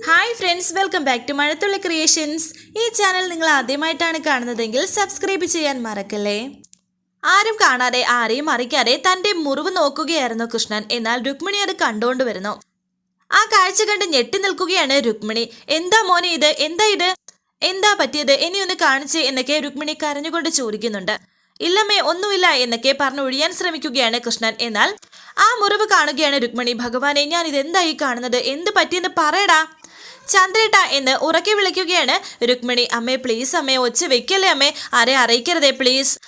Hi friends welcome back to Mazhathulli creations ഈ channel നിങ്ങൾ ആദ്യമായിട്ടാണ് കാണുന്നതെങ്കിൽ സബ്സ്ക്രൈബ് ചെയ്യാൻ മറക്കല്ലേ? ആരും കാണാതെ ആരെയും അറിയിക്കാതെ തന്റെ മുറിവ് നോക്കുകയായിരുന്നു കൃഷ്ണൻ. എന്നാൽ രുക്മിണി അത് കണ്ടുകൊണ്ട് വരുന്നു. ആ കാഴ്ച കണ്ട് ഞെട്ടി നിൽക്കുകയാണ് രുക്മിണി. എന്താ മോനെ ഇത്? എന്താ ഇത്? എന്താ പറ്റിയത്? ഇനി ഒന്ന് കാണിച്ച് എന്നൊക്കെ രുക്മിണി കരഞ്ഞുകൊണ്ട് ചോദിക്കുന്നുണ്ട്. ഇല്ലമ്മേ ഒന്നുമില്ല എന്നൊക്കെ പറഞ്ഞു ഒഴിയാൻ ശ്രമിക്കുകയാണ് കൃഷ്ണൻ. എന്നാൽ ആ മുറിവ് കാണുകയാണ് രുക്മിണി. ഭഗവാനെ ഞാൻ ഇത് എന്തായി കാണുന്നത്? എന്ത് പറ്റിയെന്ന് പറയടാ. ചന്ദ്രേട്ട എന്ന് ഉറക്കെ വിളിക്കുകയാണ്. രുക്മിണി അമ്മേ പ്ലീസ് അമ്മേ ഒച്ച വെക്കല്ലേ അമ്മേ? ആരെ അറിയിക്കരുതേ പ്ലീസ്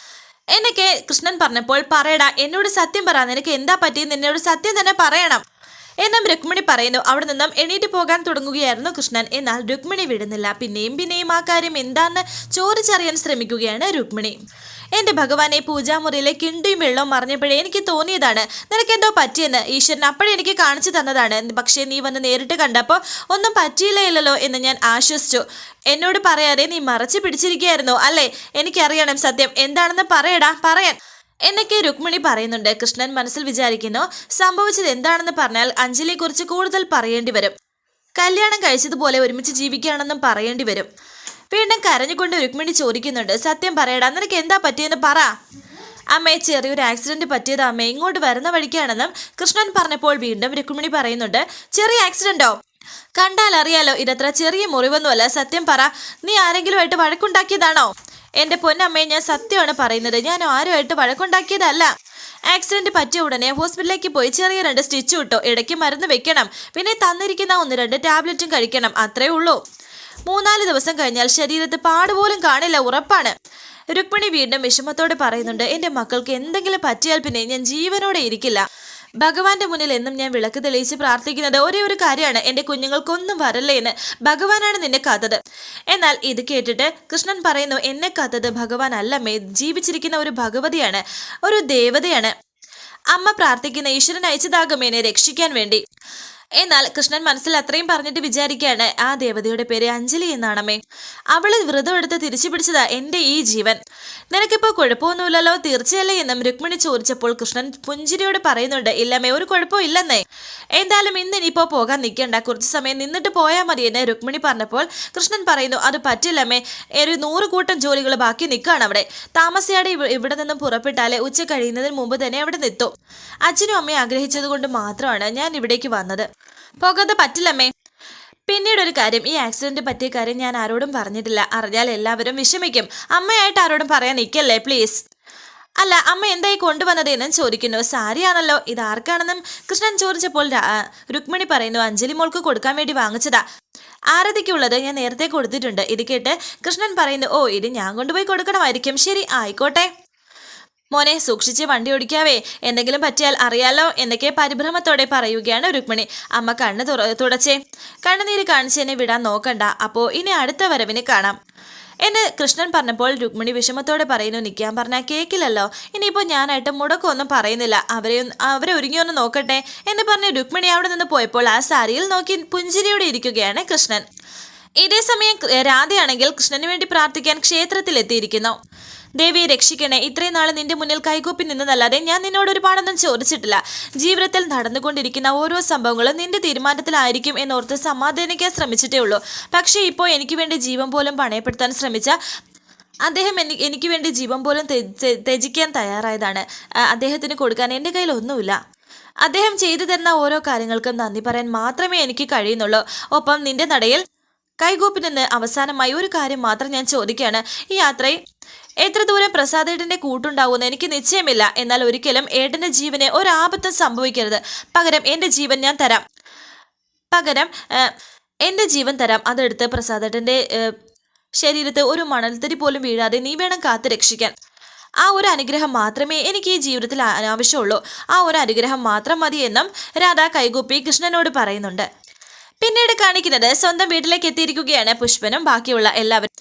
എന്നൊക്കെ കൃഷ്ണൻ പറഞ്ഞപ്പോൾ പറയടാ എന്നോട് സത്യം പറ. നിനക്ക് എന്താ പറ്റിയെന്ന് എന്നോട് സത്യം തന്നെ പറയണം. എന്നും രുക്മിണി പറയുന്നു. അവിടെ നിന്നും എണീറ്റ് പോകാൻ തുടങ്ങുകയായിരുന്നു കൃഷ്ണൻ. എന്നാൽ രുക്മിണി വിടുന്നില്ല. പിന്നെയും പിന്നെയും ആ കാര്യം എന്താണെന്ന് ചോദിച്ചറിയാൻ ശ്രമിക്കുകയാണ് രുക്മിണി. എന്റെ ഭഗവാനെ പൂജാമുറിയിലെ കിണ്ടിയും വെള്ളവും മറിഞ്ഞപ്പോഴേ എനിക്ക് തോന്നിയതാണ് നിനക്കെന്തോ പറ്റിയെന്ന്. ഈശ്വരൻ അപ്പോഴേ എനിക്ക് കാണിച്ചു തന്നതാണ്. പക്ഷേ നീ വന്ന് നേരിട്ട് കണ്ടപ്പോൾ ഒന്നും പറ്റിയില്ലല്ലോ എന്ന് ഞാൻ ആശ്വസിച്ചു. എന്നോട് പറയാതെ നീ മറച്ചു പിടിച്ചിരിക്കുകയായിരുന്നു അല്ലേ? എനിക്കറിയണം സത്യം. എന്താണെന്ന് പറയടാ പറയാൻ. എന്നൊക്കെ രുക്മിണി പറയുന്നുണ്ട്. കൃഷ്ണൻ മനസ്സിൽ വിചാരിക്കുന്നു സംഭവിച്ചത് എന്താണെന്ന് പറഞ്ഞാൽ അഞ്ജലിയെക്കുറിച്ച് കൂടുതൽ പറയേണ്ടി വരും. കല്യാണം കഴിച്ചതുപോലെ ഒരുമിച്ച് ജീവിക്കുകയാണെന്നും പറയേണ്ടി വരും. വീണ്ടും കരഞ്ഞുകൊണ്ട് രുക്മിണി ചോദിക്കുന്നുണ്ട് സത്യം പറയടാ നിനക്ക് എന്താ പറ്റിയെന്ന് പറ. അമ്മയെ ചെറിയൊരു ആക്സിഡന്റ് പറ്റിയത് അമ്മ ഇങ്ങോട്ട് വരുന്ന വഴിക്കാണെന്നും കൃഷ്ണൻ പറഞ്ഞപ്പോൾ വീണ്ടും രുക്മിണി പറയുന്നുണ്ട് ചെറിയ ആക്സിഡന്റോ കണ്ടാൽ അറിയാലോ ഇതത്ര ചെറിയ മുറിവൊന്നുമല്ല സത്യം പറ നീ ആരെങ്കിലുമായിട്ട് വഴക്കുണ്ടാക്കിയതാണോ? എന്റെ പൊന്നമ്മയെ ഞാൻ സത്യമാണ് പറയുന്നത് ഞാൻ ആരുമായിട്ട് വഴക്കുണ്ടാക്കിയതല്ല. ആക്സിഡന്റ് പറ്റിയ ഉടനെ ഹോസ്പിറ്റലിലേക്ക് പോയി ചെറിയ രണ്ട് സ്റ്റിച്ച് വിട്ടോ ഇടയ്ക്ക് മരുന്ന് വെക്കണം പിന്നെ തന്നിരിക്കുന്ന ഒന്ന് രണ്ട് ടാബ്ലറ്റും കഴിക്കണം അത്രേ ഉള്ളൂ. മൂന്നാൽ ദിവസം കഴിഞ്ഞാൽ ശരീരത്ത് പാടുപോലും കാണില്ല ഉറപ്പാണ്. രുക്മിണി വീണ്ടും വിഷമത്തോടെ പറയുന്നുണ്ട് എന്റെ മക്കൾക്ക് എന്തെങ്കിലും പറ്റിയാൽ പിന്നെ ഞാൻ ജീവനോടെ ഇരിക്കില്ല. ഭഗവാന്റെ മുന്നിൽ എന്നും ഞാൻ വിളക്ക് തെളിയിച്ച് പ്രാർത്ഥിക്കുന്നത് ഒരേ ഒരു കാര്യമാണ് എന്റെ കുഞ്ഞുങ്ങൾക്കൊന്നും വരല്ലേ എന്ന്. ഭഗവാനാണ് നിന്നെ കാത്തത്. എന്നാൽ ഇത് കേട്ടിട്ട് കൃഷ്ണൻ പറയുന്നു എന്നെ കാത്തത് ഭഗവാൻ അല്ലമ്മേ ജീവിച്ചിരിക്കുന്ന ഒരു ഭഗവതിയാണ് ഒരു ദേവതയാണ്. അമ്മ പ്രാർത്ഥിക്കുന്ന ഈശ്വരൻ അയച്ചതാകും എന്നെ രക്ഷിക്കാൻ വേണ്ടി. എന്നാൽ കൃഷ്ണൻ മനസ്സിൽ അത്രയും പറഞ്ഞിട്ട് വിചാരിക്കുകയാണ് ആ ദേവതയുടെ പേര് അഞ്ജലി എന്നാണമ്മേ. അവൾ വ്രതമെടുത്ത് തിരിച്ചു പിടിച്ചതാ എന്റെ ഈ ജീവൻ. നിനക്കിപ്പോ കുഴപ്പമൊന്നുമില്ലല്ലോ? തീർച്ചയല്ലേ? എന്നും രുക്മിണി ചോദിച്ചപ്പോൾ കൃഷ്ണൻ പുഞ്ചിരിയോട് പറയുന്നുണ്ട് ഇല്ലമ്മേ ഒരു കുഴപ്പവും ഇല്ലെന്നേ. എന്തായാലും ഇന്ന് ഇനിയിപ്പോൾ പോകാൻ നിൽക്കണ്ട. കുറച്ച് സമയം നിന്നിട്ട് പോയാൽ മതി എന്ന് രുക്മിണി പറഞ്ഞപ്പോൾ കൃഷ്ണൻ പറയുന്നു അത് പറ്റില്ലമ്മേ. ഒരു നൂറ് കൂട്ടം ജോലികൾ ബാക്കി നിൽക്കുകയാണ് അവിടെ. താമസിയാതെ ഇവ- ഇവിടെ നിന്നും പുറപ്പെട്ടാലേ ഉച്ച കഴിയുന്നതിന് മുമ്പ് തന്നെ അവിടെ നിത്തും. അച്ഛനും അമ്മയും ആഗ്രഹിച്ചത് കൊണ്ട് മാത്രമാണ് ഞാൻ ഇവിടേക്ക് വന്നത്. പോകാതെ പറ്റില്ലമ്മേ. പിന്നീട് ഒരു കാര്യം ഈ ആക്സിഡന്റ് പറ്റിയ കാര്യം ഞാൻ ആരോടും പറഞ്ഞിട്ടില്ല. അറിഞ്ഞാൽ എല്ലാവരും വിഷമിക്കും. അമ്മയായിട്ട് ആരോടും പറയാൻ നിൽക്കല്ലേ പ്ലീസ് അല്ല അമ്മ എന്തായി കൊണ്ടുവന്നത് എന്നും ചോദിക്കുന്നു. സാരിയാണല്ലോ ഇത് ആർക്കാണെന്നും കൃഷ്ണൻ ചോദിച്ചപ്പോൾ രുക്മിണി പറയുന്നു അഞ്ജലി മോൾക്ക് കൊടുക്കാൻ വേണ്ടി വാങ്ങിച്ചതാ. ആരതിക്കുള്ളത് ഞാൻ നേരത്തെ കൊടുത്തിട്ടുണ്ട്. ഇത് കേട്ട് കൃഷ്ണൻ പറയുന്നു ഓ ഇത് ഞാൻ കൊണ്ടുപോയി കൊടുക്കണമായിരിക്കും. ശരി ആയിക്കോട്ടെ. മോനെ സൂക്ഷിച്ച് വണ്ടി ഓടിക്കാവേ. എന്തെങ്കിലും പറ്റിയാൽ അറിയാലോ എന്നൊക്കെ പരിഭ്രമത്തോടെ പറയുകയാണ് രുക്മിണി. അമ്മ കണ്ണു തുറ തുടച്ചേ. കണ്ണുനീര് കാണിച്ച് എന്നെ വിടാൻ നോക്കണ്ട. അപ്പോ ഇനി അടുത്ത വരവിന് കാണാം. എന്ന് കൃഷ്ണൻ പറഞ്ഞപ്പോൾ രുക്മിണി വിഷമത്തോടെ പറയുന്നു നിൽക്കാൻ പറഞ്ഞാൽ കേക്കില്ലല്ലോ. ഇനിയിപ്പോൾ ഞാനായിട്ട് മുടക്കമൊന്നും പറയുന്നില്ല. അവരെ അവരെ ഒരുങ്ങിയൊന്ന് നോക്കട്ടെ എന്ന് പറഞ്ഞ് രുക്മിണി അവിടെ നിന്ന് പോയപ്പോൾ ആ സാരിയിൽ നോക്കി പുഞ്ചിരിയോടെ ഇരിക്കുകയാണ് കൃഷ്ണൻ. ഇതേ സമയം രാധയാണെങ്കിൽ കൃഷ്ണന് വേണ്ടി പ്രാർത്ഥിക്കാൻ ക്ഷേത്രത്തിൽ എത്തിയിരിക്കുന്നു ദേവിയെ രക്ഷിക്കണേ. ഇത്രയും നാൾ നിന്റെ മുന്നിൽ കൈകൂപ്പി നിന്നതല്ലാതെ ഞാൻ നിന്നോട് ഒരുപാടൊന്നും ചോദിച്ചിട്ടില്ല. ജീവിതത്തിൽ നടന്നുകൊണ്ടിരിക്കുന്ന ഓരോ സംഭവങ്ങളും നിന്റെ തീരുമാനത്തിലായിരിക്കും എന്നോർത്ത് സമാധാനിക്കാൻ ശ്രമിച്ചിട്ടേ ഉള്ളൂ. പക്ഷേ ഇപ്പോൾ എനിക്ക് വേണ്ടി ജീവൻ പോലും പണയപ്പെടുത്താൻ ശ്രമിച്ച അദ്ദേഹം എനിക്ക് വേണ്ടി ജീവൻ പോലും ത്യജിക്കാൻ തയ്യാറായതാണ്. അദ്ദേഹത്തിന് കൊടുക്കാൻ എന്റെ കയ്യിൽ ഒന്നുമില്ല. അദ്ദേഹം ചെയ്തു തരുന്ന ഓരോ കാര്യങ്ങൾക്കും നന്ദി പറയാൻ മാത്രമേ എനിക്ക് കഴിയുന്നുള്ളൂ. ഒപ്പം നിന്റെ നടയിൽ കൈകൂപ്പി നിന്ന് അവസാനമായി ഒരു കാര്യം മാത്രം ഞാൻ ചോദിക്കുകയാണ്. ഈ യാത്രയിൽ എത്ര ദൂരം പ്രസാദേട്ടന്റെ കൂട്ടുണ്ടാവുമെന്ന് എനിക്ക് നിശ്ചയമില്ല. എന്നാൽ ഒരിക്കലും ഏട്ടന്റെ ജീവന് ഒരാപത്തും സംഭവിക്കരുത്. പകരം എന്റെ ജീവൻ ഞാൻ തരാം. പകരം എന്റെ ജീവൻ തരാം. അതെടുത്ത് പ്രസാദേട്ടന്റെ ആ, ശരീരത്ത് ഒരു മണൽത്തരി പോലും വീഴാതെ നീ വേണം കാത്തു രക്ഷിക്കാൻ. ആ ഒരു അനുഗ്രഹം മാത്രമേ എനിക്ക് ഈ ജീവിതത്തിൽ ആവശ്യമുള്ളൂ ആ ഒരു അനുഗ്രഹം മാത്രം മതി എന്നും രാധ കൈകൂപ്പി കൃഷ്ണനോട് പറയുന്നുണ്ട്. പിന്നീട് കാണിക്കുന്നത് സ്വന്തം വീട്ടിലേക്ക് എത്തിയിരിക്കുകയാണ് പുഷ്പനും ബാക്കിയുള്ള എല്ലാവരും.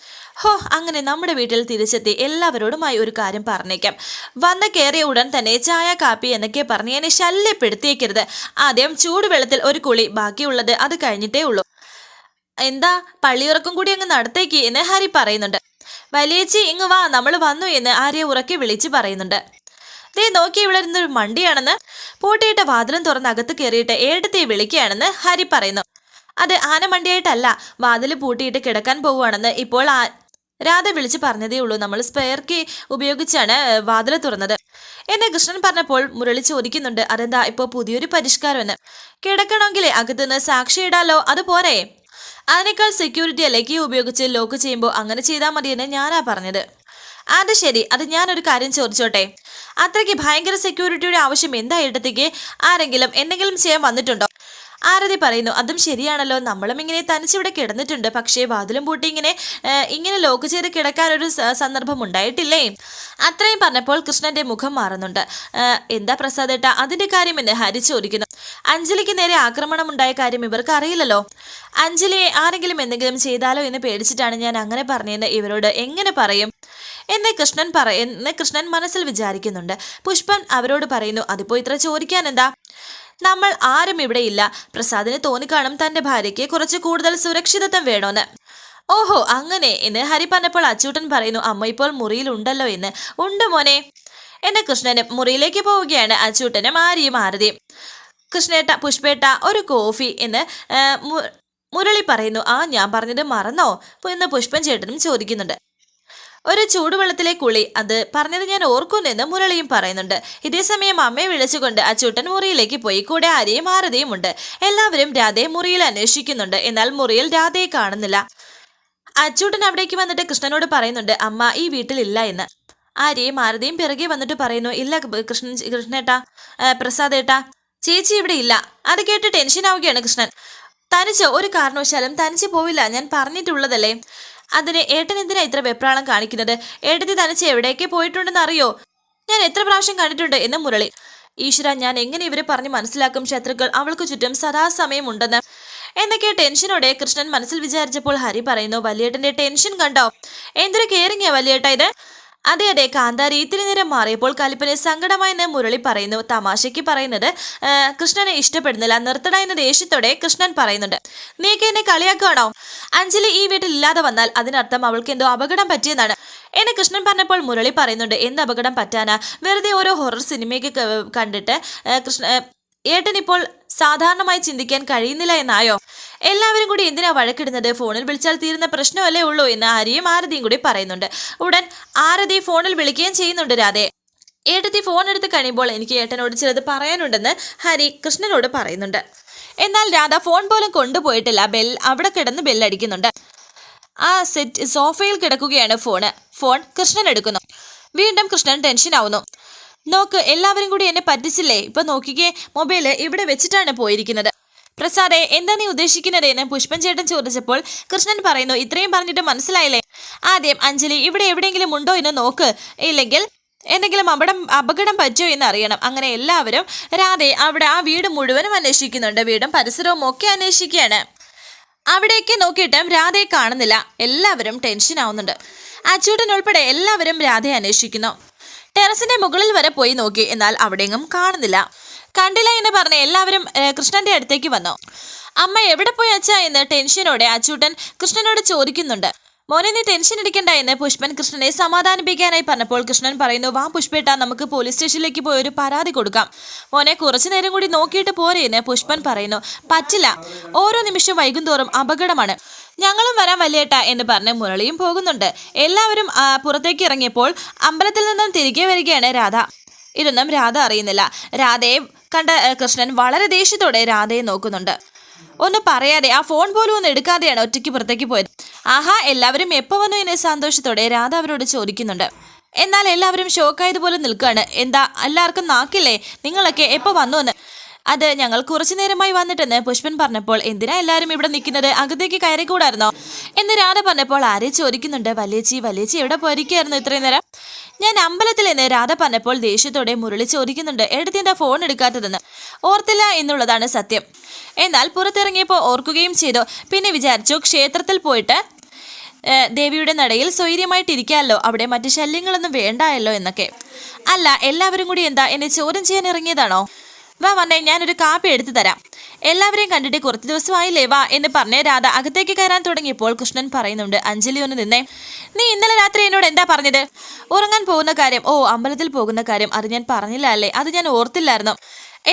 ഹോ അങ്ങനെ നമ്മുടെ വീട്ടിൽ തിരിച്ചെത്തി എല്ലാവരോടുമായി ഒരു കാര്യം പറഞ്ഞേക്കാം. വന്ന് കയറിയ ഉടൻ തന്നെ ചായ കാപ്പി എന്നൊക്കെ പറഞ്ഞ് എന്നെ ശല്യപ്പെടുത്തിയേക്കരുത്. ആദ്യം ചൂടുവെള്ളത്തിൽ ഒരു കുളി ബാക്കിയുള്ളത് അത് കഴിഞ്ഞിട്ടേ ഉള്ളൂ. എന്താ പള്ളിയുറക്കം കൂടി അങ്ങ് നടത്തേക്ക് എന്ന് ഹരി പറയുന്നുണ്ട്. വലിയേച്ചി ഇങ്ങ് വാ നമ്മൾ വന്നു എന്ന് ആര്യ ഉറക്കി വിളിച്ച് പറയുന്നുണ്ട്. ദേ നോക്കി ഇവിടെ ഇരുന്നൊരു മണ്ടിയാണെന്ന്. പൂട്ടിയിട്ട വാതിലും തുറന്ന് അകത്ത് കയറിയിട്ട് ഏടത്തെ വിളിക്കുകയാണെന്ന് ഹരി പറയുന്നു. അത് ആനമണ്ടിയായിട്ടല്ല. വാതിൽ പൂട്ടിയിട്ട് കിടക്കാൻ പോവുകയാണെന്ന് ഇപ്പോൾ രാധ വിളിച്ച് പറഞ്ഞതേ ഉള്ളൂ. നമ്മൾ സ്പെയർ കീ ഉപയോഗിച്ചാണ് വാതിൽ തുറന്നത്. എന്നെ കൃഷ്ണൻ പറഞ്ഞപ്പോൾ മുരളി ചോദിക്കുന്നുണ്ട് അതെന്താ ഇപ്പോൾ പുതിയൊരു പരിഷ്കാരമെന്ന്? കിടക്കണമെങ്കിലേ അകത്തുനിന്ന് സാക്ഷി ഇടാലോ? അത് പോരെ? അതിനേക്കാൾ സെക്യൂരിറ്റി അല്ലേ കീ ഉപയോഗിച്ച് ലോക്ക് ചെയ്യുമ്പോൾ അങ്ങനെ ചെയ്താൽ മതിയെന്ന് ഞാനാ പറഞ്ഞത്. അത് ശരി അത് ഞാനൊരു കാര്യം ചോദിച്ചോട്ടെ. അത്രയ്ക്ക് ഭയങ്കര സെക്യൂരിറ്റിയുടെ ആവശ്യം എന്താ ഇടത്തേക്ക്? ആരെങ്കിലും എന്തെങ്കിലും ചെയ്യാൻ വന്നിട്ടുണ്ടോ? ആരതി പറയുന്നു അതും ശരിയാണല്ലോ. നമ്മളും ഇങ്ങനെ തനിച്ചിവിടെ കിടന്നിട്ടുണ്ട്. പക്ഷേ വാതിലും പൂട്ടി ഇങ്ങനെ ഇങ്ങനെ ലോക്ക് ചെയ്ത് കിടക്കാനൊരു സന്ദർഭം ഉണ്ടായിട്ടില്ലേ? അത്രയും പറഞ്ഞപ്പോൾ കൃഷ്ണന്റെ മുഖം മാറുന്നുണ്ട്. എന്താ പ്രസാദേട്ട അതിന്റെ കാര്യം എന്ന് ഹരി ചോദിക്കുന്നു അഞ്ജലിക്ക് നേരെ ആക്രമണം ഉണ്ടായ കാര്യം ഇവർക്ക് അറിയില്ലല്ലോ. അഞ്ജലിയെ ആരെങ്കിലും എന്തെങ്കിലും ചെയ്താലോ എന്ന് പേടിച്ചിട്ടാണ് ഞാൻ അങ്ങനെ പറഞ്ഞതെന്ന് ഇവരോട് എങ്ങനെ പറയും? എന്നെ കൃഷ്ണൻ പറ എന്ന് കൃഷ്ണൻ മനസ്സിൽ വിചാരിക്കുന്നുണ്ട്. പുഷ്പൻ അവരോട് പറയുന്നു അതിപ്പോ ഇത്ര ചോദിക്കാൻ എന്താ നമ്മൾ ആരും ഇവിടെയില്ല പ്രസാദിന് തോന്നിക്കാണും തന്റെ ഭാര്യയ്ക്ക് കുറച്ച് കൂടുതൽ സുരക്ഷിതത്വം വേണോന്ന്. ഓഹോ അങ്ങനെ എന്ന് ഹരി പറഞ്ഞപ്പോൾ അച്ചൂട്ടൻ പറയുന്നു അമ്മ ഇപ്പോൾ മുറിയിലുണ്ടല്ലോ എന്ന്. ഉണ്ട് മോനെ. എന്നെ കൃഷ്ണനും മുറിയിലേക്ക് പോവുകയാണ് അച്ചൂട്ടനും ആര്യയും ആരതിയും. കൃഷ്ണേട്ട പുഷ്പേട്ട ഒരു കോഫി എന്ന് മുരളി പറയുന്നു ആ ഞാൻ പറഞ്ഞത് മറന്നോ? എന്ന് പുഷ്പൻ ചേട്ടനും ചോദിക്കുന്നുണ്ട്. ഒരു ചൂടുവെള്ളത്തിലെ കുളി. അത് പറഞ്ഞത് ഞാൻ ഓർക്കുന്നെന്ന് മുരളിയും പറയുന്നുണ്ട്. ഇതേസമയം അമ്മയെ വിളിച്ചുകൊണ്ട് അച്ചൂട്ടൻ മുറിയിലേക്ക് പോയി. കൂടെ ആരെയും ആരതയും ഉണ്ട്. എല്ലാവരും രാധയെ മുറിയിൽ അന്വേഷിക്കുന്നുണ്ട്. എന്നാൽ മുറിയിൽ രാധയെ കാണുന്നില്ല. അച്ചൂട്ടൻ അവിടേക്ക് വന്നിട്ട് കൃഷ്ണനോട് പറയുന്നുണ്ട് അമ്മ ഈ വീട്ടിലില്ല എന്ന്. ആരെയും ആരതയും പിറകെ വന്നിട്ട് പറയുന്നു ഇല്ല കൃഷ്ണൻ കൃഷ്ണേട്ടാ പ്രസാദേട്ടാ ചേച്ചി ഇവിടെ ഇല്ല. അത് കേട്ട് ടെൻഷൻ ആവുകയാണ് കൃഷ്ണൻ. തനിച്ച് ഒരു കാരണവശാലും തനിച്ച് പോവില്ല. ഞാൻ പറഞ്ഞിട്ടുള്ളതല്ലേ? അതിന് ഏട്ടൻ എന്തിനാ ഇത്ര വെപ്രാളം കാണിക്കുന്നത്? ഏട്ടത്തി തനിച്ച് എവിടേക്ക് പോയിട്ടുണ്ടെന്ന് അറിയോ? ഞാൻ എത്ര പ്രാവശ്യം കണ്ടിട്ടുണ്ട് എന്ന് മുരളി. ഈശ്വര ഞാൻ എങ്ങനെ ഇവരെ പറഞ്ഞ് മനസ്സിലാക്കും ശത്രുക്കൾ? അവൾക്ക് ചുറ്റും സദാസമയം ഉണ്ടെന്ന് എന്നൊക്കെ ടെൻഷനോടെ കൃഷ്ണൻ മനസ്സിൽ വിചാരിച്ചപ്പോൾ ഹരി പറയുന്നു വലിയേട്ടന്റെ ടെൻഷൻ കണ്ടോ? എന്തൊരു കെയറിങ്ങാ വലിയേട്ട ഇത്? അതെ അതെ. കാന്താരി ഇത്തിരി നേരം മാറിയപ്പോൾ കലിപ്പന് സങ്കടമായെന്ന് മുരളി പറയുന്നു. തമാശയ്ക്ക് പറയുന്നത് കൃഷ്ണനെ ഇഷ്ടപ്പെടുന്നില്ല. നിർത്തട എന്ന ദേഷ്യത്തോടെ കൃഷ്ണൻ പറയുന്നുണ്ട്. നീക്ക് എന്നെ കളിയാക്കുകയാണോ അഞ്ജലി ഈ വീട്ടിൽ ഇല്ലാതെ വന്നാൽ അതിനർത്ഥം അവൾക്ക് എന്തോ അപകടം പറ്റിയെന്നാണ്. എന്നെ കൃഷ്ണൻ പറഞ്ഞപ്പോൾ മുരളി പറയുന്നുണ്ട് എന്ത് അപകടം പറ്റാനാ? വെറുതെ ഓരോ ഹൊറർ സിനിമയൊക്കെ കണ്ടിട്ട് കൃഷ്ണ ഏട്ടനിപ്പോൾ സാധാരണമായി ചിന്തിക്കാൻ കഴിയുന്നില്ല എന്നായോ? എല്ലാവരും കൂടി എന്തിനാ വഴക്കിടുന്നത്? ഫോണിൽ വിളിച്ചാൽ തീരുന്ന പ്രശ്നമല്ലേ ഉള്ളൂ എന്ന് ആര്യയും ആരതിയും കൂടി പറയുന്നുണ്ട്. ഉടൻ ആരതി ഫോണിൽ വിളിക്കുകയും ചെയ്യുന്നുണ്ട് രാധ. ഏട്ടത്തി ഫോൺ എടുത്ത് കഴിയുമ്പോൾ എനിക്ക് ഏട്ടനോട് ചിലത് പറയാനുണ്ടെന്ന് ഹരി കൃഷ്ണനോട് പറയുന്നുണ്ട്. എന്നാൽ രാധ ഫോൺ പോലും കൊണ്ടുപോയിട്ടില്ല. ബെൽ അവിടെ കിടന്ന് ബെല്ലടിക്കുന്നുണ്ട്. ആ സെറ്റ് സോഫയിൽ കിടക്കുകയാണ് ഫോണ്. ഫോൺ കൃഷ്ണൻ എടുക്കുന്നു. വീണ്ടും കൃഷ്ണൻ ടെൻഷൻ ആവുന്നു. നോക്ക് എല്ലാവരും കൂടി എന്നെ പറ്റിച്ചില്ലേ? ഇപ്പൊ നോക്കിക്കേ മൊബൈൽ ഇവിടെ വെച്ചിട്ടാണ് പോയിരിക്കുന്നത്. പ്രസാദെ എന്താ നീ ഉദ്ദേശിക്കുന്നത് എന്ന് പുഷ്പൻ ചേട്ടൻ ചോദിച്ചപ്പോൾ കൃഷ്ണൻ പറയുന്നു ഇത്രയും പറഞ്ഞിട്ട് മനസ്സിലായില്ലേ? ആദ്യം അഞ്ജലി ഇവിടെ എവിടെയെങ്കിലും ഉണ്ടോ എന്ന് നോക്ക്. ഇല്ലെങ്കിൽ എന്തെങ്കിലും അപകടം അപകടം പറ്റുമോ എന്ന് അറിയണം. അങ്ങനെ എല്ലാവരും രാധേ അവിടെ ആ വീട് മുഴുവനും അന്വേഷിക്കുന്നുണ്ട്. വീടും പരിസരവും ഒക്കെ അന്വേഷിക്കുകയാണ്. അവിടേക്ക് നോക്കിയിട്ടും രാധയെ കാണുന്നില്ല. എല്ലാവരും ടെൻഷൻ ആവുന്നുണ്ട്. അച്ചൂട്ടൻ ഉൾപ്പെടെ എല്ലാവരും രാധയെ അന്വേഷിക്കുന്നു. ടെറസിന്റെ മുകളിൽ വരെ പോയി നോക്കി. എന്നാൽ അവിടെയെങ്ങും കാണുന്നില്ല. കണ്ടില്ല എന്ന് പറഞ്ഞ് എല്ലാവരും കൃഷ്ണന്റെ അടുത്തേക്ക് വന്നു. അമ്മ എവിടെ പോയി അച്ഛാ? എന്ന് ടെൻഷനോടെ അച്ചൂട്ടൻ കൃഷ്ണനോട് ചോദിക്കുന്നുണ്ട്. മോനെ നീ ടെൻഷൻ അടിക്കണ്ട എന്ന് പുഷ്പൻ കൃഷ്ണനെ സമാധാനിപ്പിക്കാനായി പറഞ്ഞപ്പോൾ കൃഷ്ണൻ പറയുന്നു വാ പുഷ്പേട്ട നമുക്ക് പോലീസ് സ്റ്റേഷനിലേക്ക് പോയി ഒരു പരാതി കൊടുക്കാം. മോനെ കുറച്ചു നേരം കൂടി നോക്കിയിട്ട് പോരെ എന്ന് പുഷ്പൻ പറയുന്നു. പറ്റില്ല. ഓരോ നിമിഷം വൈകുന്തോറും അപകടമാണ്. ഞങ്ങളും വരാം വലിയേട്ട എന്ന് പറഞ്ഞ് മുരളിയും പോകുന്നുണ്ട്. എല്ലാവരും പുറത്തേക്ക് ഇറങ്ങിയപ്പോൾ അമ്പലത്തിൽ നിന്നും തിരികെ വരികയാണ് രാധ. ഇതൊന്നും രാധ അറിയുന്നില്ല. രാധയെ കണ്ട കൃഷ്ണൻ വളരെ ദേഷ്യത്തോടെ രാധയെ നോക്കുന്നുണ്ട്. ഒന്ന് പറയാതെ ആ ഫോൺ പോലും ഒന്ന് എടുക്കാതെയാണ് ഒറ്റയ്ക്ക് പുറത്തേക്ക് പോയത്. ആഹാ എല്ലാവരും എപ്പോൾ വന്നു എന്നെ സന്തോഷത്തോടെ രാധ അവരോട് ചോദിക്കുന്നുണ്ട്. എന്നാൽ എല്ലാവരും ഷോക്കായതുപോലെ നിൽക്കുകയാണ് എന്താ എല്ലാവർക്കും നാക്കില്ലേ? നിങ്ങളൊക്കെ എപ്പോൾ വന്നു എന്ന്? അത് ഞങ്ങൾ കുറച്ചു നേരമായി വന്നിട്ടെന്ന് പുഷ്പൻ പറഞ്ഞപ്പോൾ എന്തിനാ എല്ലാവരും ഇവിടെ നിൽക്കുന്നത്? അകത്തേക്ക് കയറിക്കൂടായിരുന്നോ എന്ന് രാധ പറഞ്ഞപ്പോൾ ആരെ ചോദിക്കുന്നുണ്ട്? വലിയച്ചി വലിയച്ചി എവിടെ പോയിരിക്കുന്നു ഇത്രയും നേരം? ഞാൻ അമ്പലത്തിൽ എന്ന് രാധ പറഞ്ഞപ്പോൾ ദേഷ്യത്തോടെ മുരളി ചോദിക്കുന്നുണ്ട് എടുത്ത് എന്താ ഫോൺ എടുക്കാത്തതെന്ന്? ഓർത്തില്ല എന്നുള്ളതാണ് സത്യം. എന്നാൽ പുറത്തിറങ്ങിയപ്പോൾ ഓർക്കുകയും ചെയ്തു. പിന്നെ വിചാരിച്ചു ക്ഷേത്രത്തിൽ പോയിട്ട് ദേവിയുടെ നടയിൽ സ്വൈര്യമായിട്ടിരിക്കാമല്ലോ അവിടെ മറ്റു ശല്യങ്ങളൊന്നും വേണ്ടായല്ലോ എന്നൊക്കെ. അല്ല എല്ലാവരും കൂടി എന്താ എന്നെ ചോദ്യം ചെയ്യാൻ ഇറങ്ങിയതാണോ? വാ വന്നേ ഞാനൊരു കാപ്പി എടുത്തു തരാം. എല്ലാവരെയും കണ്ടിട്ട് കുറച്ച് ദിവസമായില്ലേ വാ എന്ന് പറഞ്ഞ് രാധ അകത്തേക്ക് കയറാൻ തുടങ്ങിയപ്പോൾ കൃഷ്ണൻ പറയുന്നുണ്ട് അഞ്ജലി ഒന്ന് നിന്നേ. നീ ഇന്നലെ രാത്രി എന്നോട് എന്താ പറഞ്ഞത്? ഉറങ്ങാൻ പോകുന്ന കാര്യം ഓ അമ്പലത്തിൽ പോകുന്ന കാര്യം അത് ഞാൻ പറഞ്ഞില്ല അല്ലേ? അത് ഞാൻ ഓർത്തില്ലായിരുന്നു?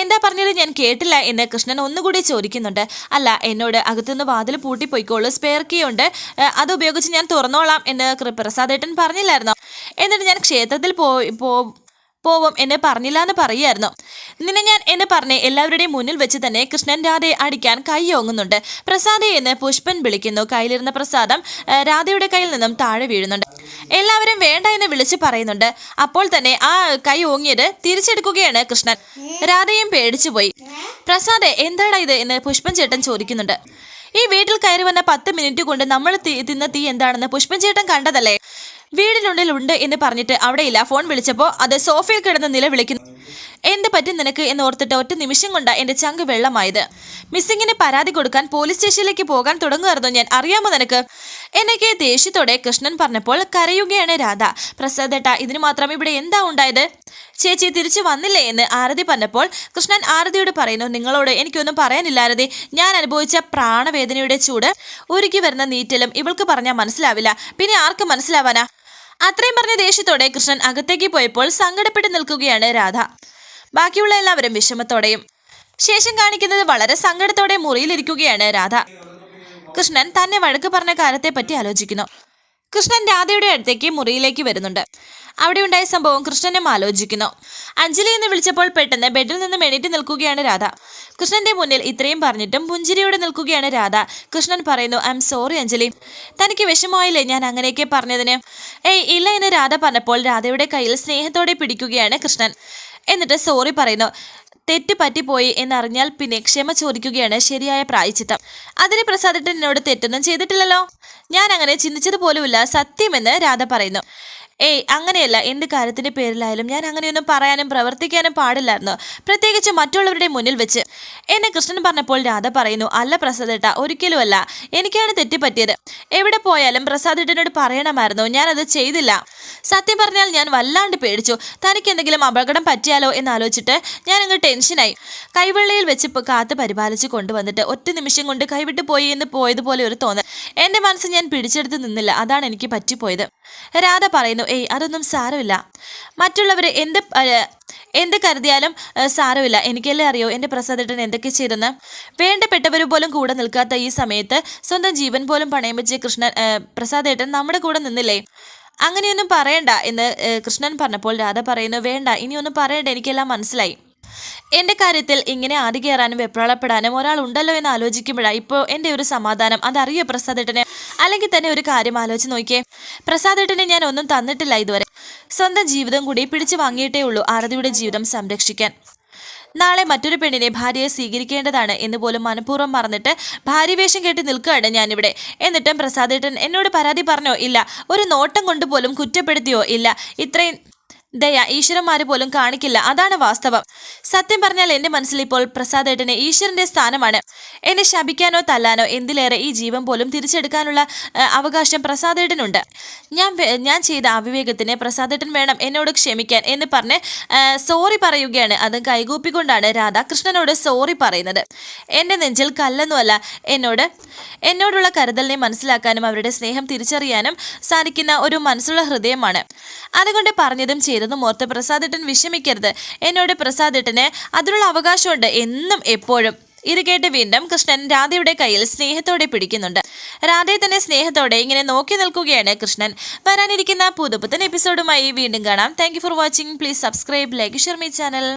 എന്താ പറഞ്ഞത് ഞാൻ കേട്ടില്ല എന്ന് കൃഷ്ണൻ ഒന്നുകൂടി ചോദിക്കുന്നുണ്ട്. അല്ല എന്നോട് അകത്തുനിന്ന് വാതിൽ പൂട്ടിപ്പോയിക്കോളൂ സ്പെയർ കീ ഉണ്ട്. അത് ഉപയോഗിച്ച് ഞാൻ തുറന്നോളാം എന്ന് പ്രസാദേട്ടൻ പറഞ്ഞില്ലായിരുന്നോ? എന്നിട്ട് ഞാൻ ക്ഷേത്രത്തിൽ പോയി പോ പോവും എന്നെ പറഞ്ഞില്ല എന്ന് പറയായിരുന്നു നിന്നെ ഞാൻ എന്ന് പറഞ്ഞ് എല്ലാവരുടെയും മുന്നിൽ വെച്ച് തന്നെ കൃഷ്ണൻ രാധയെ അടിക്കാൻ കൈയോങ്ങുന്നുണ്ട് പ്രസാദെ എന്ന് പുഷ്പൻ വിളിക്കുന്നു. കയ്യിലിരുന്ന പ്രസാദം രാധയുടെ കയ്യിൽ നിന്നും താഴെ വീഴുന്നുണ്ട്. എല്ലാവരും വേണ്ട എന്ന് വിളിച്ചു പറയുന്നുണ്ട്. അപ്പോൾ തന്നെ ആ കൈ ഓങ്ങിയത് തിരിച്ചെടുക്കുകയാണ് കൃഷ്ണൻ. രാധയും പേടിച്ചുപോയി. പ്രസാദെ എന്താടാ ഇത് എന്ന് പുഷ്പൻ ചേട്ടൻ ചോദിക്കുന്നുണ്ട്. ഈ വീട്ടിൽ കയറി വന്ന പത്ത് മിനിറ്റ് കൊണ്ട് നമ്മൾ തിന്ന തീ എന്താണെന്ന് പുഷ്പഞ്ചേട്ടൻ കണ്ടതല്ലേ? വീടിനുള്ളിൽ ഉണ്ട് എന്ന് പറഞ്ഞിട്ട് അവിടെയില്ല. ഫോൺ വിളിച്ചപ്പോൾ അത് സോഫയിൽ കിടന്ന് നിലവിളിക്കുന്നു. എന്ത് പറ്റും നിനക്ക് എന്ന് ഓർത്തിട്ട് ഒറ്റ നിമിഷം കൊണ്ടാ എന്റെ ചങ്ക് വെള്ളമായത്. മിസ്സിങ്ങിന് പരാതി കൊടുക്കാൻ പോലീസ് സ്റ്റേഷനിലേക്ക് പോകാൻ തുടങ്ങുമായിരുന്നു ഞാൻ. അറിയാമോ നിനക്ക്? എന്നൊക്കെ ദേഷ്യത്തോടെ കൃഷ്ണൻ പറഞ്ഞപ്പോൾ കരയുകയാണ് രാധ. പ്രസാദേട്ട ഇതിന് മാത്രം ഇവിടെ എന്താ ഉണ്ടായത്? ചേച്ചി തിരിച്ചു വന്നില്ലേ എന്ന് ആരതി പറഞ്ഞപ്പോൾ കൃഷ്ണൻ ആരതിയോട് പറയുന്നു നിങ്ങളോട് എനിക്കൊന്നും പറയാനില്ല ആരതി ഞാൻ അനുഭവിച്ച പ്രാണവേദനയുടെ ചൂട് ഉരുക്കി വരുന്ന നീറ്റലും ഇവൾക്ക് പറഞ്ഞാൽ മനസ്സിലാവില്ല. പിന്നെ ആർക്ക് മനസ്സിലാവാനാ? അത്രയും പറഞ്ഞ ദേഷ്യത്തോടെ കൃഷ്ണൻ അകത്തേക്ക് പോയപ്പോൾ സങ്കടപ്പെട്ട് നിൽക്കുകയാണ് രാധ. ബാക്കിയുള്ള എല്ലാവരും വിഷമത്തോടെയും ശേഷം കാണിക്കുന്നത് വളരെ സങ്കടത്തോടെ മുറിയിലിരിക്കുകയാണ് രാധ. കൃഷ്ണൻ തന്നെ വഴക്ക് പറഞ്ഞ കാര്യത്തെപ്പറ്റി ആലോചിക്കുന്നു. കൃഷ്ണൻ രാധയുടെ അടുത്തേക്ക് മുറിയിലേക്ക് വരുന്നുണ്ട്. അവിടെ ഉണ്ടായ സംഭവം കൃഷ്ണനും ആലോചിക്കുന്നു. അഞ്ജലി എന്ന് വിളിച്ചപ്പോൾ പെട്ടെന്ന് ബെഡിൽ നിന്ന് എണീറ്റ് നിൽക്കുകയാണ് രാധ. കൃഷ്ണന്റെ മുന്നിൽ ഇത്രയും പറഞ്ഞിട്ടും പുഞ്ചിരിയോടെ നിൽക്കുകയാണ് രാധ. കൃഷ്ണൻ പറയുന്നു ഐ എം സോറി അഞ്ജലി. തനിക്ക് വിഷമമായില്ലേ ഞാൻ അങ്ങനെയൊക്കെ പറഞ്ഞതിന്? ഏയ് ഇല്ല എന്ന് രാധ പറഞ്ഞപ്പോൾ രാധയുടെ കയ്യിൽ സ്നേഹത്തോടെ പിടിക്കുകയാണ് കൃഷ്ണൻ. എന്നിട്ട് സോറി പറയുന്നു. തെറ്റ് പറ്റിപ്പോയി എന്നറിഞ്ഞാൽ പിന്നെ ക്ഷമ ചോദിക്കുകയാണ് ശരിയായ പ്രായച്ചിത്തം. അതിന് പ്രസാദിട്ട് എന്നോട് തെറ്റൊന്നും ചെയ്തിട്ടില്ലല്ലോ. ഞാൻ അങ്ങനെ ചിന്തിച്ചത് പോലുമില്ല സത്യമെന്ന് രാധ പറയുന്നു. ഏയ് അങ്ങനെയല്ല. എന്ത് കാര്യത്തിന്റെ പേരിലായാലും ഞാൻ അങ്ങനെയൊന്നും പറയാനും പ്രവർത്തിക്കാനും പാടില്ലായിരുന്നു. പ്രത്യേകിച്ച് മറ്റുള്ളവരുടെ മുന്നിൽ വെച്ച്. എന്നെ കൃഷ്ണൻ പറഞ്ഞപ്പോൾ രാധ പറയുന്നു അല്ല പ്രസാദേട്ട ഒരിക്കലുമല്ല എനിക്കാണ് തെറ്റുപറ്റിയത് എവിടെ പോയാലും പ്രസാദേട്ടനോട് പറയണമായിരുന്നു. ഞാനത് ചെയ്തില്ല. സത്യം പറഞ്ഞാൽ ഞാൻ വല്ലാണ്ട് പേടിച്ചു. തനിക്ക് എന്തെങ്കിലും അപകടം പറ്റിയാലോ എന്ന് ആലോചിച്ചിട്ട് ഞാൻ അങ്ങ് ടെൻഷനായി. കൈവെള്ളയിൽ വെച്ച് കാത്ത് പരിപാലിച്ച് കൊണ്ടുവന്നിട്ട് ഒറ്റ നിമിഷം കൊണ്ട് കൈവിട്ട് പോയി എന്ന് പോയതുപോലെ ഒരു തോന്നൽ. എന്റെ മനസ്സ് ഞാൻ പിടിച്ചെടുത്ത് നിന്നില്ല. അതാണ് എനിക്ക് പറ്റിപ്പോയത്. രാധ പറയുന്നു ഏയ് അതൊന്നും സാരമില്ല. മറ്റുള്ളവർ എന്ത് എന്ത് കരുതിയാലും സാരമില്ല. എനിക്കല്ലേ അറിയോ എന്റെ പ്രസാദേട്ടൻ എന്തൊക്കെ ചെയ്തെന്ന്. വേണ്ടപ്പെട്ടവർ പോലും കൂടെ നിൽക്കാത്ത ഈ സമയത്ത് സ്വന്തം ജീവൻ പോലും പണയം വെച്ച് കൃഷ്ണൻ പ്രസാദേട്ടൻ നമ്മുടെ കൂടെ നിന്നില്ലേ? അങ്ങനെയൊന്നും പറയണ്ട എന്ന് കൃഷ്ണൻ പറഞ്ഞപ്പോൾ രാധ പറയുന്നു വേണ്ട ഇനിയൊന്നും പറയണ്ട എനിക്കെല്ലാം മനസ്സിലായി. എന്റെ കാര്യത്തിൽ ഇങ്ങനെ ആദ്യ കയറാനും വെപ്രാളപ്പെടാനും ഒരാൾ ഉണ്ടല്ലോ എന്ന് ആലോചിക്കുമ്പോഴാണ് ഇപ്പോൾ എന്റെ ഒരു സമാധാനം. അതറിയോ പ്രസാദേട്ടന്? അല്ലെങ്കിൽ തന്നെ ഒരു കാര്യം ആലോചിച്ച് നോക്കിയേ. പ്രസാദേട്ടന് ഞാൻ ഒന്നും തന്നിട്ടില്ല ഇതുവരെ. സ്വന്തം ജീവിതം കൂടി പിടിച്ചു വാങ്ങിയിട്ടേ ഉള്ളൂ ആരതിയുടെ ജീവിതം സംരക്ഷിക്കാൻ. നാളെ മറ്റൊരു പെണ്ണിനെ ഭാര്യയെ സ്വീകരിക്കേണ്ടതാണ് എന്ന് പോലും മനഃപൂർവം മറന്നിട്ട് ഭാര്യവേഷം വേഷം കെട്ടി നിൽക്കുകയാണ് ഞാനിവിടെ. എന്നിട്ടും പ്രസാദേട്ടൻ എന്നോട് പരാതി പറഞ്ഞോ ഇല്ല. ഒരു നോട്ടം കൊണ്ടുപോലും കുറ്റപ്പെടുത്തിയോ ഇല്ല. ഇത്രയും ദയ ഈശ്വരന്മാര് പോലും കാണിക്കില്ല. അതാണ് വാസ്തവം. സത്യം പറഞ്ഞാൽ എന്റെ മനസ്സിൽ ഇപ്പോൾ പ്രസാദേട്ടന് ഈശ്വരന്റെ സ്ഥാനമാണ്. എന്നെ ശപിക്കാനോ തല്ലാനോ എന്തിലേറെ ഈ ജീവൻ പോലും തിരിച്ചെടുക്കാനുള്ള അവകാശം പ്രസാദേട്ടനുണ്ട്. ഞാൻ ഞാൻ ചെയ്ത അവിവേകത്തിന് പ്രസാദേട്ടൻ വേണം എന്നോട് ക്ഷമിക്കാൻ എന്ന് പറഞ്ഞ് സോറി പറയുകയാണ്. അത് കൈകൂപ്പിക്കൊണ്ടാണ് രാധാകൃഷ്ണനോട് സോറി പറയുന്നത്. എന്റെ നെഞ്ചിൽ കല്ലെന്നുമല്ല എന്നോട് എന്നോടുള്ള കരുതലിനെ മനസ്സിലാക്കാനും അവരുടെ സ്നേഹം തിരിച്ചറിയാനും സാധിക്കുന്ന ഒരു മനസ്സുള്ള ഹൃദയമാണ്. അതുകൊണ്ട് പറഞ്ഞതും ചെയ്തതും ഓർത്ത് പ്രസാദേട്ടൻ വിഷമിക്കരുത്. എന്നോട് പ്രസാദേട്ടന് അതിനുള്ള അവകാശമുണ്ട് എന്നും എപ്പോഴും. ഇത് കേട്ട് വീണ്ടും കൃഷ്ണൻ രാധയുടെ കയ്യിൽ സ്നേഹത്തോടെ പിടിക്കുന്നുണ്ട്. രാധയെ തന്നെ സ്നേഹത്തോടെ ഇങ്ങനെ നോക്കി നിൽക്കുകയാണ് കൃഷ്ണൻ. വരാനിരിക്കുന്ന പുതുപുത്തൻ എപ്പിസോഡുമായി വീണ്ടും കാണാം. Thank for watching please subscribe like share my channel